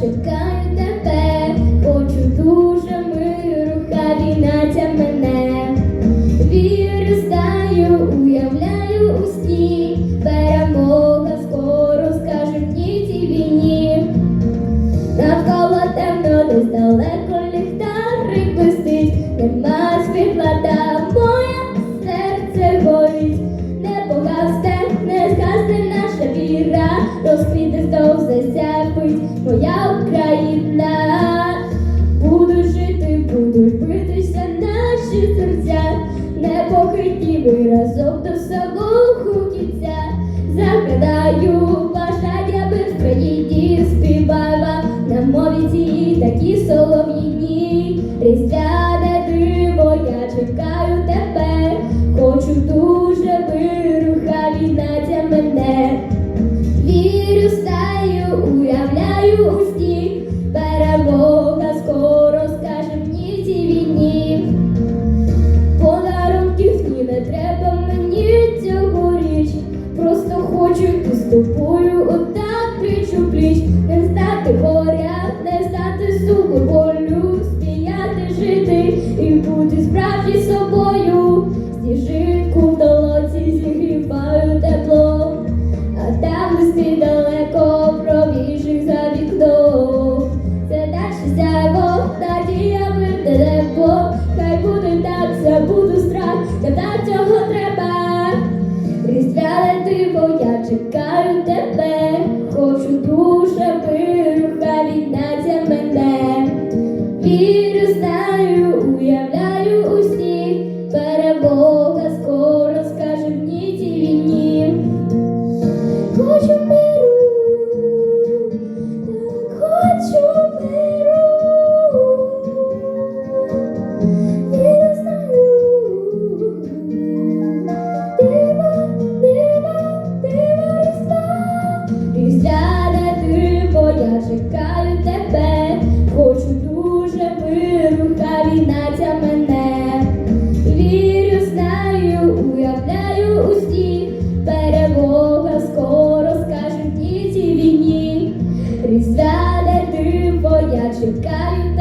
чекаю тебе, хочу дуже миру, хай ця мене. Вірю, знаю, уявляю у сні, перемога скоро скаже ні цій війні. Навколо темно, десь далеко ліхтарик блистить, нема світла, та моє серце горить. Не погасте, не згасне наша віра, розквіте знов ми разом до самого кінця. Загадаю бажання без країні співаємо на мові ці такі солов'їні. Різдвяне диво, я чекаю тобою отак пліч у пліч, не знати горя, не знати суку Вірю, війна мене. Вірю, знаю, уявляю у сні, перемога скоро скажуть ні цій війні. Різдвяне диво, я чекаю.